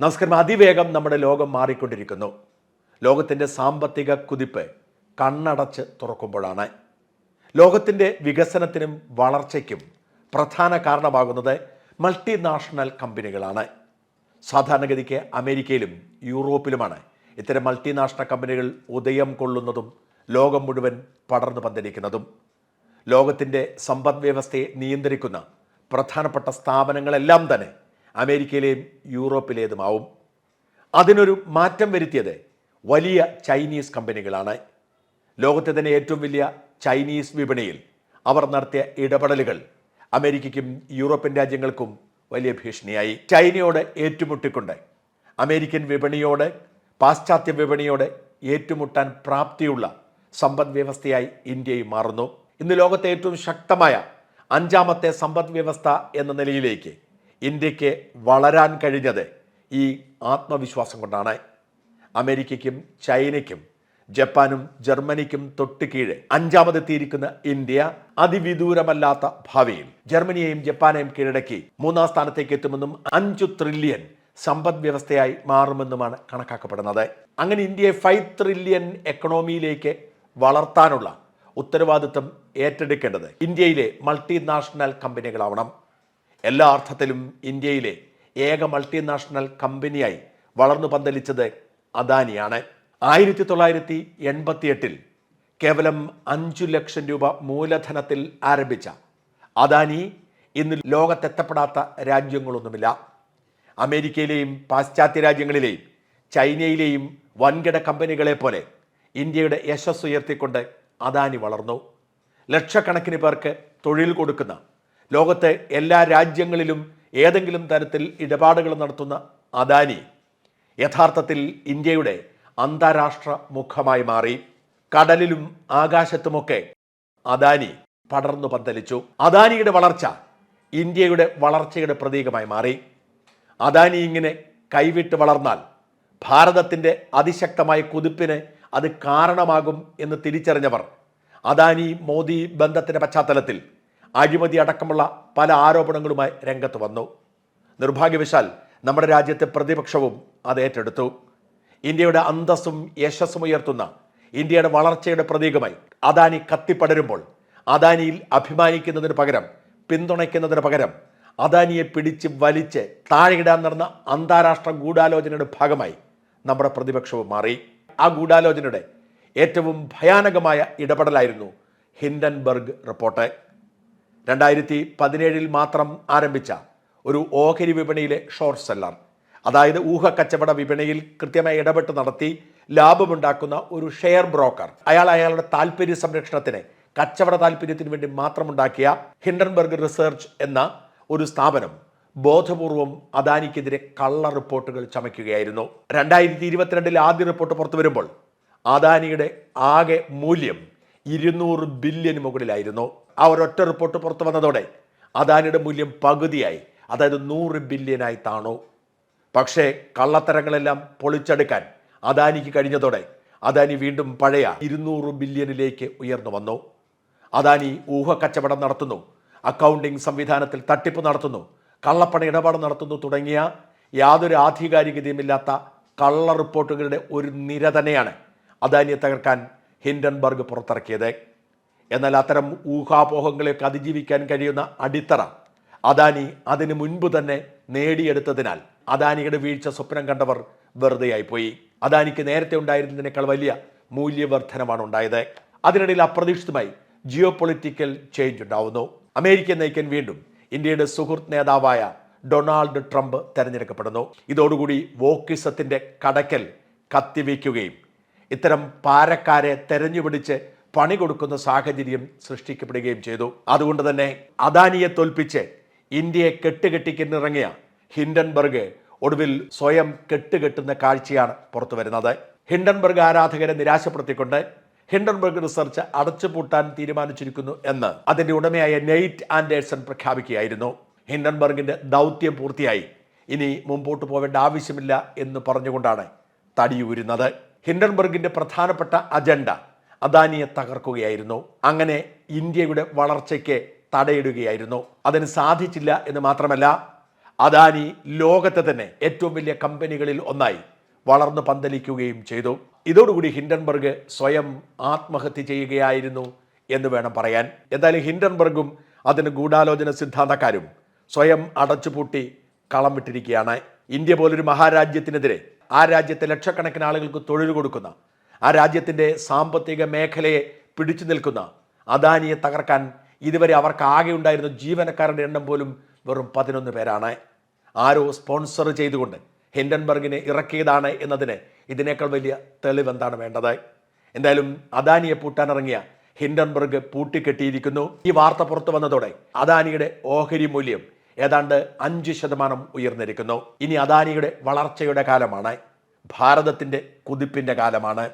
നമസ്കാരം. അതിവേഗം നമ്മുടെ ലോകം മാറിക്കൊണ്ടിരിക്കുന്നു. ലോകത്തിന്റെ സാമ്പത്തിക കുതിപ്പ് കണ്ണടച്ച് തുറക്കുമ്പോഴാണ്. ലോകത്തിന്റെ വികസനത്തിനും വളർച്ചയ്ക്കും പ്രധാന കാരണമാകുന്നത് മൾട്ടിനാഷണൽ കമ്പനികളാണ്. സാധാരണഗതിക്ക് അമേരിക്കയിലും യൂറോപ്പിലുമാണ്. ഇത്തരം മൾട്ടിനാഷണൽ കമ്പനികൾ ഉദയം കൊള്ളുന്നതും ലോകം മുഴുവൻ പടർന്നു പന്തലിക്കുന്നതും. ലോകത്തിന്റെ സമ്പദ് വ്യവസ്ഥയെ നിയന്ത്രിക്കുന്ന പ്രധാനപ്പെട്ട സ്ഥാപനങ്ങളെല്ലാം തന്നെ അമേരിക്കയിലെയും യൂറോപ്പിലേതുമാവും. അതിനൊരു മാറ്റം വരുത്തിയത് വലിയ ചൈനീസ് കമ്പനികളാണ്. ലോകത്തെ തന്നെ ഏറ്റവും വലിയ ചൈനീസ് വിപണിയിൽ അവർ നടത്തിയ ഇടപെടലുകൾ അമേരിക്കയ്ക്കും യൂറോപ്യൻ രാജ്യങ്ങൾക്കും വലിയ ഭീഷണിയായി. ചൈനയോട് ഏറ്റുമുട്ടിക്കൊണ്ട് അമേരിക്കൻ വിപണിയോട് പാശ്ചാത്യ വിപണിയോട് ഏറ്റുമുട്ടാൻ പ്രാപ്തിയുള്ള സമ്പദ് വ്യവസ്ഥയായി ഇന്ത്യയും മാറുന്നു. ഇന്ന് ലോകത്തെ ഏറ്റവും ശക്തമായ അഞ്ചാമത്തെ സമ്പദ് വ്യവസ്ഥ എന്ന നിലയിലേക്ക് ഇന്ത്യയ്ക്ക് വളരാൻ കഴിഞ്ഞത് ഈ ആത്മവിശ്വാസം കൊണ്ടാണ്. അമേരിക്കയ്ക്കും ചൈനയ്ക്കും ജപ്പാനും ജർമ്മനിക്കും തൊട്ട് കീഴെ അഞ്ചാമതെത്തിയിരിക്കുന്ന ഇന്ത്യ അതിവിദൂരമല്ലാത്ത ഭാവിയിൽ ജർമ്മനിയെയും ജപ്പാനെയും കീഴടക്കി മൂന്നാം സ്ഥാനത്തേക്ക് എത്തുമെന്നും അഞ്ചു ട്രില്യൺ സമ്പദ് വ്യവസ്ഥയായി മാറുമെന്നുമാണ് കണക്കാക്കപ്പെടുന്നത്. അങ്ങനെ ഇന്ത്യയെ ഫൈവ് ട്രില്യൺ എക്കണോമിയിലേക്ക് വളർത്താനുള്ള ഉത്തരവാദിത്വം ഏറ്റെടുക്കേണ്ടത് ഇന്ത്യയിലെ മൾട്ടിനാഷണൽ കമ്പനികളാവണം എല്ലാ അർത്ഥത്തിലും ഇന്ത്യയിലെ ഏക മൾട്ടിനാഷണൽ കമ്പനിയായി വളർന്നു പന്തലിച്ചത് അദാനിയാണ്. ആയിരത്തി തൊള്ളായിരത്തി എൺപത്തിയെട്ടിൽ കേവലം അഞ്ചു ലക്ഷം രൂപ മൂലധനത്തിൽ ആരംഭിച്ച അദാനി ഇന്ന് ലോകത്തെത്തപ്പെടാത്ത രാജ്യങ്ങളൊന്നുമില്ല. അമേരിക്കയിലെയും പാശ്ചാത്യ രാജ്യങ്ങളിലെയും ചൈനയിലെയും വൻകിട കമ്പനികളെ പോലെ ഇന്ത്യയുടെ യശസ് ഉയർത്തിക്കൊണ്ട് അദാനി വളർന്നു. ലക്ഷക്കണക്കിന് പേർക്ക് തൊഴിൽ കൊടുക്കുന്ന ലോകത്തെ എല്ലാ രാജ്യങ്ങളിലും ഏതെങ്കിലും തരത്തിൽ ഇടപാടുകൾ നടത്തുന്ന അദാനി യഥാർത്ഥത്തിൽ ഇന്ത്യയുടെ അന്താരാഷ്ട്ര മുഖമായി മാറി. കടലിലും ആകാശത്തുമൊക്കെ അദാനി പടർന്നു പന്തലിച്ചു. അദാനിയുടെ വളർച്ച ഇന്ത്യയുടെ വളർച്ചയുടെ പ്രതീകമായി മാറി. അദാനി ഇങ്ങനെ കൈവിട്ട് വളർന്നാൽ ഭാരതത്തിന്റെ അതിശക്തമായ കുതിപ്പിന് അത് കാരണമാകും എന്ന് തിരിച്ചറിഞ്ഞവർ അദാനി മോദി ബന്ധത്തിന്റെ പശ്ചാത്തലത്തിൽ അഴിമതി അടക്കമുള്ള പല ആരോപണങ്ങളുമായി രംഗത്ത് വന്നു. നിർഭാഗ്യവശാൽ നമ്മുടെ രാജ്യത്തെ പ്രതിപക്ഷവും അത് ഏറ്റെടുത്തു. ഇന്ത്യയുടെ അന്തസ്സും യശസ്സും ഉയർത്തുന്ന ഇന്ത്യയുടെ വളർച്ചയുടെ പ്രതീകമായി അദാനി കത്തിപ്പടരുമ്പോൾ അദാനിയിൽ അഭിമാനിക്കുന്നതിന് പകരം പിന്തുണയ്ക്കുന്നതിന് പകരം അദാനിയെ പിടിച്ച് വലിച്ച് താഴെയിടാൻ നടന്ന അന്താരാഷ്ട്ര ഗൂഢാലോചനയുടെ ഭാഗമായി നമ്മുടെ പ്രതിപക്ഷവും മാറി. ആ ഗൂഢാലോചനയുടെ ഏറ്റവും ഭയാനകമായ ഇടപെടലായിരുന്നു ഹിൻഡൻബർഗ് റിപ്പോർട്ട്. രണ്ടായിരത്തി പതിനേഴിൽ മാത്രം ആരംഭിച്ച ഒരു ഓഹരി വിപണിയിലെ ഷോർട്ട് സെല്ലർ. അതായത് ഊഹക്കച്ചവട വിപണിയിൽ കൃത്യമായി ഇടപെട്ട് നടത്തി ലാഭമുണ്ടാക്കുന്ന ഒരു ഷെയർ ബ്രോക്കർ. അയാൾ അയാളുടെ താല്പര്യ സംരക്ഷണത്തിന് കച്ചവട താല്പര്യത്തിന് വേണ്ടി മാത്രമുണ്ടാക്കിയ ഹിൻഡൻബർഗ് റിസർച്ച് എന്ന ഒരു സ്ഥാപനം ബോധപൂർവം അദാനിക്കെതിരെ കള്ള റിപ്പോർട്ടുകൾ ചമയ്ക്കുകയായിരുന്നു. രണ്ടായിരത്തി ഇരുപത്തിരണ്ടിൽ ആദ്യ റിപ്പോർട്ട് പുറത്തു വരുമ്പോൾ അദാനിയുടെ ആകെ മൂല്യം ഇരുന്നൂറ് ബില്യന് മുകളിലായിരുന്നു. ആ ഒരൊറ്റ റിപ്പോർട്ട് പുറത്തു വന്നതോടെ അദാനിയുടെ മൂല്യം പകുതിയായി. അതായത് നൂറ് ബില്യനായി താണു. പക്ഷേ കള്ളത്തരങ്ങളെല്ലാം പൊളിച്ചെടുക്കാൻ അദാനിക്ക് കഴിഞ്ഞതോടെ അദാനി വീണ്ടും പഴയ ഇരുന്നൂറ് ബില്യണിലേക്ക് ഉയർന്നു വന്നു. അദാനി ഊഹക്കച്ചവടം നടത്തുന്നു അക്കൗണ്ടിംഗ് സംവിധാനത്തിൽ തട്ടിപ്പ് നടത്തുന്നു കള്ളപ്പണ ഇടപാട് നടത്തുന്നു തുടങ്ങിയ യാതൊരു ആധികാരികതയുമില്ലാത്ത കള്ള റിപ്പോർട്ടുകളുടെ ഒരു നിര തന്നെയാണ് അദാനിയെ തകർക്കാൻ ഹിൻഡൻബർഗ് പുറത്തിറക്കിയത്. എന്നാൽ അത്തരം ഊഹാപോഹങ്ങളെയൊക്കെ അതിജീവിക്കാൻ കഴിയുന്ന അടിത്തറ അദാനി അതിനു മുൻപ് തന്നെ നേടിയെടുത്തതിനാൽ അദാനിയുടെ വീഴ്ച സ്വപ്നം കണ്ടവർ വെറുതെയായിപ്പോയി. അദാനിക്ക് നേരത്തെ ഉണ്ടായിരുന്നതിനേക്കാൾ വലിയ മൂല്യവർദ്ധനമാണ് ഉണ്ടായത്. അതിനിടയിൽ അപ്രതീക്ഷിതമായി ജിയോ പൊളിറ്റിക്കൽ ചേഞ്ച് ഉണ്ടാവുന്നു. അമേരിക്കൻ നയിക്കാൻ വീണ്ടും ഇന്ത്യയുടെ സുഹൃത്ത് നേതാവായ ഡൊണാൾഡ് ട്രംപ് തെരഞ്ഞെടുക്കപ്പെടുന്നു. ഇതോടുകൂടി വോക്കിസത്തിന്റെ കടക്കൽ കത്തിവയ്ക്കുകയും ഇത്തരം പാരക്കാരെ തെരഞ്ഞുപിടിച്ച് പണി കൊടുക്കുന്ന സാഹചര്യം സൃഷ്ടിക്കപ്പെടുകയും ചെയ്തു. അതുകൊണ്ട് തന്നെ അദാനിയെ തോൽപ്പിച്ച് ഇന്ത്യയെ കെട്ടുകെട്ടിക്കുന്നിറങ്ങിയ ഹിൻഡൻബർഗ് ഒടുവിൽ സ്വയം കെട്ടുകെട്ടുന്ന കാഴ്ചയാണ് പുറത്തു വരുന്നത്. ഹിൻഡൻബർഗ് ആരാധകരെ നിരാശപ്പെടുത്തിക്കൊണ്ട് ഹിൻഡൻബർഗ് റിസർച്ച് അടച്ചുപൂട്ടാൻ തീരുമാനിച്ചിരിക്കുന്നു എന്ന് അതിന്റെ ഉടമയായ നെയ്റ്റ് ആൻഡേഴ്സൺ പ്രഖ്യാപിക്കുകയായിരുന്നു. ഹിൻഡൻബർഗിന്റെ ദൗത്യം പൂർത്തിയായി. ഇനി മുമ്പോട്ട് പോവേണ്ട ആവശ്യമില്ല എന്ന് പറഞ്ഞുകൊണ്ടാണ് തടിയൂരുന്നത്. ഹിൻഡൻബർഗിന്റെ പ്രധാനപ്പെട്ട അജണ്ട അദാനിയെ തകർക്കുകയായിരുന്നു. അങ്ങനെ ഇന്ത്യയുടെ വളർച്ചയ്ക്ക് തടയിടുകയായിരുന്നു. അതിന് സാധിച്ചില്ല എന്ന് മാത്രമല്ല അദാനി ലോകത്തെ തന്നെ ഏറ്റവും വലിയ കമ്പനികളിൽ ഒന്നായി വളർന്നു പന്തലിക്കുകയും ചെയ്തു. ഇതോടുകൂടി ഹിൻഡൻബർഗ് സ്വയം ആത്മഹത്യ ചെയ്യുകയായിരുന്നു എന്ന് വേണം പറയാൻ. എന്തായാലും ഹിൻഡൻബർഗും അതിന് ഗൂഢാലോചന സിദ്ധാന്തക്കാരും സ്വയം അടച്ചുപൂട്ടി കളം വിട്ടിരിക്കുകയാണ്. ഇന്ത്യ പോലൊരു മഹാരാജ്യത്തിനെതിരെ ആ രാജ്യത്തെ ലക്ഷക്കണക്കിന് ആളുകൾക്ക് തൊഴിൽ കൊടുക്കുന്ന ആ രാജ്യത്തിന്റെ സാമ്പത്തിക മേഖലയെ പിടിച്ചു നിൽക്കുന്ന അദാനിയെ തകർക്കാൻ ഇതുവരെ അവർക്ക് ആകെ ഉണ്ടായിരുന്ന ജീവനക്കാരുടെ എണ്ണം പോലും വെറും പതിനൊന്ന് പേരാണ്. ആരോ സ്പോൺസർ ചെയ്തുകൊണ്ട് ഹിൻഡൻബർഗിനെ ഇറക്കിയതാണ് എന്നതിന് ഇതിനേക്കാൾ വലിയ തെളിവ് എന്താണ് വേണ്ടത്? എന്തായാലും അദാനിയെ പൂട്ടാനിറങ്ങിയ ഹിൻഡൻബർഗ് പൂട്ടിക്കെട്ടിയിരിക്കുന്നു. ഈ വാർത്ത പുറത്തു വന്നതോടെ അദാനിയുടെ ഓഹരി മൂല്യം ഏതാണ്ട് അഞ്ച് ശതമാനം ഉയർന്നിരിക്കുന്നു. ഇനി അദാനിയുടെ വളർച്ചയുടെ കാലമാണ്. ഭാരതത്തിന്റെ കുതിപ്പിന്റെ കാലമാണ്.